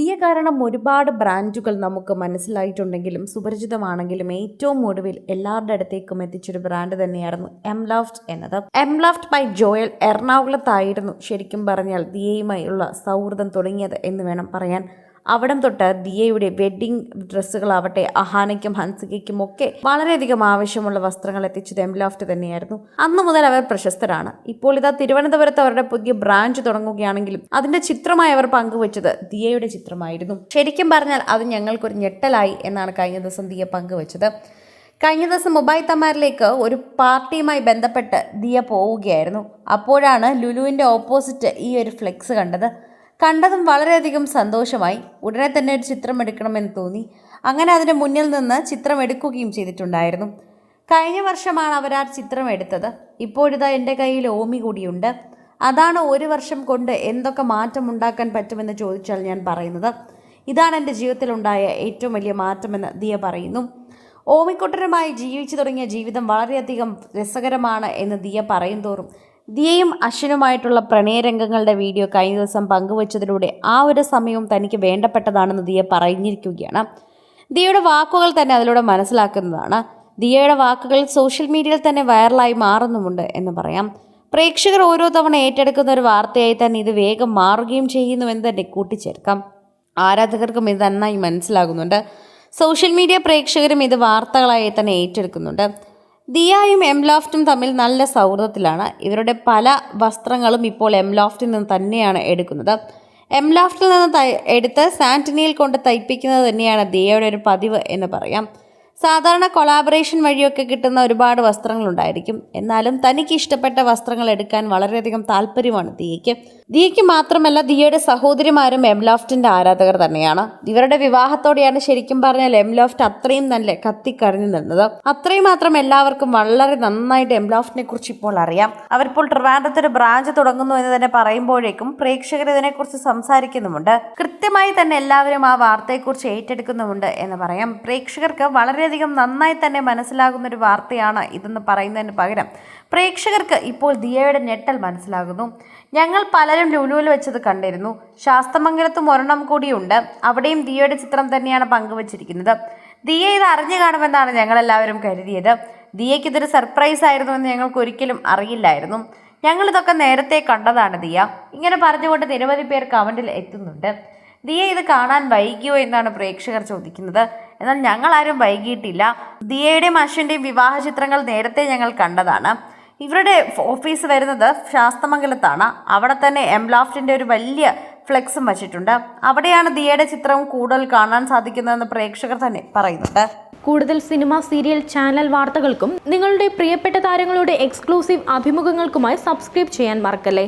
ദിയ കാരണം ഒരുപാട് ബ്രാൻഡുകൾ നമുക്ക് മനസ്സിലായിട്ടുണ്ടെങ്കിലും സുപരിചിതമാണെങ്കിലും ഏറ്റവും ഒടുവിൽ എല്ലാവരുടെ അടുത്തേക്കും എത്തിച്ചൊരു ബ്രാൻഡ് തന്നെയായിരുന്നു എം ലാഫ്റ്റ് എന്നത്. എം ലാഫ്റ്റ് ബൈ ജോയൽ എറണാകുളത്തായിരുന്നു ശരിക്കും പറഞ്ഞാൽ ദിയയുമായുള്ള സൗഹൃദം തുടങ്ങിയത് എന്ന് വേണം പറയാൻ. അവിടം തൊട്ട് ദിയയുടെ വെഡ്ഡിംഗ് ഡ്രസ്സുകളാവട്ടെ അഹാനയ്ക്കും ഹൻസികയ്ക്കും ഒക്കെ വളരെയധികം ആവശ്യമുള്ള വസ്ത്രങ്ങൾ എത്തിച്ചത് എം ലാഫ്റ്റ് തന്നെയായിരുന്നു. അന്നു മുതൽ അവർ പ്രശസ്തരാണ്. ഇപ്പോൾ ഇതാ തിരുവനന്തപുരത്ത് അവരുടെ പുതിയ ബ്രാഞ്ച് തുടങ്ങുകയാണെങ്കിലും അതിന്റെ ചിത്രമായി അവർ പങ്കുവച്ചത് ദിയയുടെ ചിത്രമായിരുന്നു. ശരിക്കും പറഞ്ഞാൽ അത് ഞങ്ങൾക്കൊരു ഞെട്ടലായി എന്നാണ് കഴിഞ്ഞ ദിവസം ദിയ പങ്കുവച്ചത്. കഴിഞ്ഞ ദിവസം മൊബൈൽ തമാരിലേക്ക് ഒരു പാർട്ടിയുമായി ബന്ധപ്പെട്ട് ദിയ പോവുകയായിരുന്നു. അപ്പോഴാണ് ലുലുവിന്റെ ഓപ്പോസിറ്റ് ഈ ഒരു ഫ്ലെക്സ് കണ്ടത്. കണ്ടതും വളരെയധികം സന്തോഷമായി. ഉടനെ തന്നെ ഒരു ചിത്രം എടുക്കണമെന്ന് തോന്നി. അങ്ങനെ അതിന്റെ മുന്നിൽ നിന്ന് ചിത്രം എടുക്കുകയും ചെയ്തിട്ടുണ്ടായിരുന്നു. കഴിഞ്ഞ വർഷമാണ് അവർ ആ ചിത്രം എടുത്തത് ഇപ്പോഴിതാ എന്റെ കയ്യിൽ ഓമി കൂടിയുണ്ട്. അതാണ് ഒരു വർഷം കൊണ്ട് എന്തൊക്കെ മാറ്റം ഉണ്ടാക്കാൻ പറ്റുമെന്ന് ചോദിച്ചാൽ ഞാൻ പറയുന്നത്. ഇതാണ് എന്റെ ജീവിതത്തിലുണ്ടായ ഏറ്റവും വലിയ മാറ്റമെന്ന് ദിയ പറയുന്നു. ഓമിക്കുട്ടനുമായി ജീവിച്ചു തുടങ്ങിയ ജീവിതം വളരെയധികം രസകരമാണ് എന്ന് ദിയ പറയും തോറും ദിയയും അശ്വിനുമായിട്ടുള്ള പ്രണയരംഗങ്ങളുടെ വീഡിയോ കഴിഞ്ഞ ദിവസം പങ്കുവച്ചതിലൂടെ ആ ഒരു സമയവും തനിക്ക് വേണ്ടപ്പെട്ടതാണെന്ന് ദിയ പറഞ്ഞിരിക്കുകയാണ്. ദിയയുടെ വാക്കുകൾ തന്നെ അതിലൂടെ മനസ്സിലാക്കുന്നതാണ്. ദിയയുടെ വാക്കുകൾ സോഷ്യൽ മീഡിയയിൽ തന്നെ വൈറലായി മാറുന്നുമുണ്ട് എന്ന് പറയാം. പ്രേക്ഷകർ ഓരോ തവണ ഏറ്റെടുക്കുന്ന ഒരു വാർത്തയായി തന്നെ ഇത് വേഗം മാറുകയും ചെയ്യുന്നുവെന്ന് തന്നെ കൂട്ടിച്ചേർക്കാം. ആരാധകർക്കും ഇത് നന്നായി മനസ്സിലാകുന്നുണ്ട്. സോഷ്യൽ മീഡിയ പ്രേക്ഷകരും ഇത് വാർത്തകളായി തന്നെ ഏറ്റെടുക്കുന്നുണ്ട്. ദിയായും എംലോഫ്റ്റും തമ്മിൽ നല്ല സൗഹൃദത്തിലാണ്. ഇവരുടെ പല വസ്ത്രങ്ങളും ഇപ്പോൾ എംലോഫ്റ്റിൽ നിന്ന് തന്നെയാണ് എടുക്കുന്നത്. എംലോഫ്റ്റിൽ നിന്ന് എടുത്ത് സാന്റിനിയിൽ കൊണ്ട് തയ്പ്പിക്കുന്നത് തന്നെയാണ് ദിയയുടെ ഒരു പതിവ് എന്ന് പറയാം. സാധാരണ കൊളാബറേഷൻ വഴിയൊക്കെ കിട്ടുന്ന ഒരുപാട് വസ്ത്രങ്ങളുണ്ടായിരിക്കും. എന്നാലും തനിക്ക് ഇഷ്ടപ്പെട്ട വസ്ത്രങ്ങൾ എടുക്കാൻ വളരെയധികം താല്പര്യമാണ് ദിയയ്ക്ക്. ദിയയ്ക്ക് മാത്രമല്ല ദിയയുടെ സഹോദരിമാരും എംലോഫ്റ്റിന്റെ ആരാധകർ തന്നെയാണ്. ഇവരുടെ വിവാഹത്തോടെയാണ് ശരിക്കും പറഞ്ഞാൽ എംലോഫ്റ്റ് അത്രയും നല്ല കത്തിക്കറിഞ്ഞു നിന്നത്. അത്രയും മാത്രം എല്ലാവർക്കും വളരെ നന്നായിട്ട് എംലോഫ്റ്റിനെ കുറിച്ച് ഇപ്പോൾ അറിയാം. അവരിപ്പോൾ ട്രിവാൻഡ്രത്ത് ഒരു ബ്രാഞ്ച് തുടങ്ങുന്നു എന്ന് തന്നെ പറയുമ്പോഴേക്കും പ്രേക്ഷകർ ഇതിനെക്കുറിച്ച് സംസാരിക്കുന്നുമുണ്ട്. കൃത്യമായി തന്നെ എല്ലാവരും ആ വാർത്തയെക്കുറിച്ച് ഏറ്റെടുക്കുന്നുമുണ്ട് എന്ന് പറയാം. പ്രേക്ഷകർക്ക് വളരെയധികം നന്നായി തന്നെ മനസ്സിലാകുന്ന ഒരു വാർത്തയാണ് ഇതെന്ന് പറയുന്നതിന് പകരം പ്രേക്ഷകർക്ക് ഇപ്പോൾ ദിയയുടെ ഞെട്ടൽ മനസ്സിലാകുന്നു. ഞങ്ങൾ പലരും ലുലുവിൽ വെച്ചത് കണ്ടിരുന്നു. ശാസ്ത്രമംഗലത്തും ഒരെണ്ണം കൂടിയുണ്ട്. അവിടെയും ദിയയുടെ ചിത്രം തന്നെയാണ് പങ്കുവച്ചിരിക്കുന്നത്. ദിയ ഇത് അറിഞ്ഞു കാണുമെന്നാണ് ഞങ്ങളെല്ലാവരും കരുതിയത്. ദിയയ്ക്ക് ഇതൊരു സർപ്രൈസ് ആയിരുന്നു എന്ന് ഞങ്ങൾക്ക് ഒരിക്കലും അറിയില്ലായിരുന്നു. ഞങ്ങളിതൊക്കെ നേരത്തെ കണ്ടതാണ് ദിയ. ഇങ്ങനെ പറഞ്ഞുകൊണ്ട് നിരവധി പേർ കമന്റിൽ എത്തുന്നുണ്ട്. ദിയ ഇത് കാണാൻ വൈകിയോ എന്നാണ് പ്രേക്ഷകർ ചോദിക്കുന്നത്. എന്നാൽ ഞങ്ങൾ ആരും വൈകിയിട്ടില്ല. ദിയയുടെയും അശ്വിന്റെയും വിവാഹ ചിത്രങ്ങൾ നേരത്തെ ഞങ്ങൾ കണ്ടതാണ്. ഇവരുടെ ഓഫീസ് വരുന്നത് ശാസ്തമംഗലത്താണ്. അവിടെ തന്നെ എംലാഫ്റ്റിന്റെ ഒരു വലിയ ഫ്ലെക്സും വച്ചിട്ടുണ്ട്. അവിടെയാണ് ദിയയുടെ ചിത്രവും കൂടുതൽ കാണാൻ സാധിക്കുന്നതെന്ന് പ്രേക്ഷകർ തന്നെ പറയുന്നുണ്ട്. കൂടുതൽ സിനിമ സീരിയൽ ചാനൽ വാർത്തകൾക്കും നിങ്ങളുടെ പ്രിയപ്പെട്ട താരങ്ങളുടെ എക്സ്ക്ലൂസീവ് അഭിമുഖങ്ങൾക്കുമായി സബ്സ്ക്രൈബ് ചെയ്യാൻ മറക്കല്ലേ?